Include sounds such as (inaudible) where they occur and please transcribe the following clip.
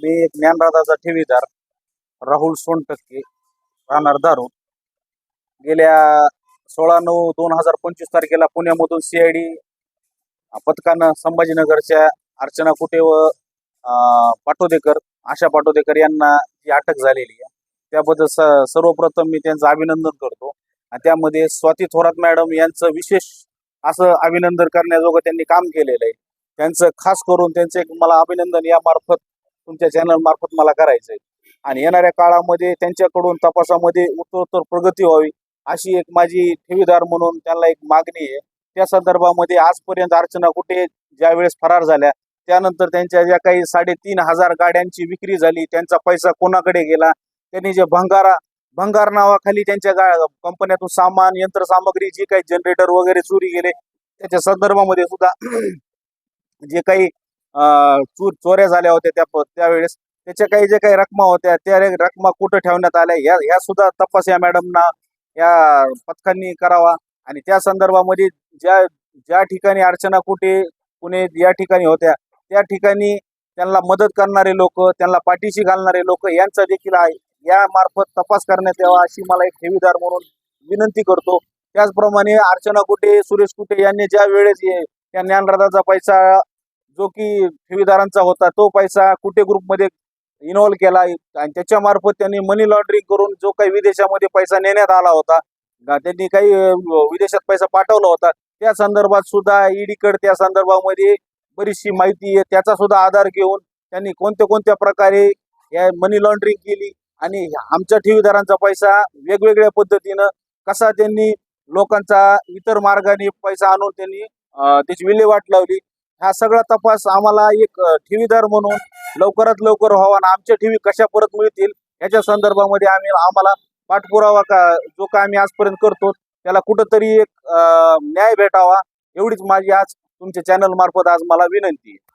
मी एक ज्ञानराजाचा ठेवीदार राहुल सोनटक्के राहणार दारू गेल्या सोळा नऊ दोन हजार पंचवीस तारखेला पुण्यामधून सीआयडी पथकानं संभाजीनगरच्या अर्चना कुटे व पाटोदेकर आशा पाटोदेकर यांना जी अटक झालेली आहे त्याबद्दल स सर्वप्रथम मी त्यांचं अभिनंदन करतो. आणि त्यामध्ये स्वाती थोरात मॅडम यांचं विशेष असं अभिनंदन करण्याजोगं त्यांनी काम केलेलं आहे. त्यांचं खास करून त्यांचं एक मला अभिनंदन या मार्फत तुमच्या चॅनल मार्फत मला करायचं आहे आणि येणाऱ्या काळामध्ये त्यांच्याकडून तपासामध्ये उत्तरोत्तर प्रगती व्हावी अशी एक माझी ठेवीदार म्हणून त्यांना एक मागणी आहे. त्या संदर्भामध्ये आजपर्यंत अर्चना कुठे ज्या वेळेस फरार झाल्या त्यानंतर त्यांच्या ज्या काही साडेतीन हजार गाड्यांची विक्री झाली त्यांचा पैसा कोणाकडे गेला त्यांनी जे भंगारा भंगार नावाखाली त्यांच्या गा कंपन्यातून सामान यंत्रसामग्री जी काही जनरेटर वगैरे चोरी गेले त्याच्या संदर्भामध्ये सुद्धा (clears throat) जे काही चोर चोऱ्या झाल्या होत्या त्या त्यावेळेस. त्याच्या काही जे काही रकमा होत्या त्या रकमा कुठं ठेवण्यात आल्या या ह्या सुद्धा तपास या मॅडमना या पथकांनी करावा. आणि त्या संदर्भामध्ये ज्या ज्या ठिकाणी अर्चना कुठे पुणे या ठिकाणी होत्या त्या ठिकाणी त्यांना मदत करणारे लोक त्यांना पाठीशी घालणारे लोक यांचा देखील आहे. या मार्फत तपास करण्यात यावा अशी मला एक ठेवीदार म्हणून विनंती करतो. त्याचप्रमाणे अर्चना कुटे सुरेश कुटे यांनी ज्या वेळेस या त्या ज्ञानरथाचा पैसा जो की ठेवीदारांचा होता तो पैसा कुठे ग्रुपमध्ये इन्व्हॉल्व केला आणि त्याच्या मार्फत त्यांनी मनी लॉन्ड्रिंग करून जो काही विदेशामध्ये पैसा नेण्यात आला होता त्यांनी काही विदेशात पैसा पाठवला होता त्या संदर्भात सुद्धा ईडीकडे त्या संदर्भामध्ये बरीचशी माहिती आहे. त्याचा सुद्धा आधार घेऊन त्यांनी कोणत्या कोणत्या प्रकारे या मनी लॉन्ड्रिंग केली आणि आमच्या ठेवीदारांचा पैसा वेगवेगळ्या पद्धतीनं कसा त्यांनी लोकांचा इतर मार्गाने पैसा आणून त्यांनी त्याची विल्हेवाट लावली. हा सगळा तपास आम्हाला एक ठेवीदार म्हणून लवकरात लवकर व्हावा आणि आमच्या ठेवी कशा परत मिळतील याच्या संदर्भामध्ये आम्ही आम्हाला पाठपुरावा का जो का आम्ही आजपर्यंत करतो त्याला कुठंतरी एक न्याय भेटावा एवढीच माझी आज तुमच्या चॅनल मार्फत आज मला विनंती आहे.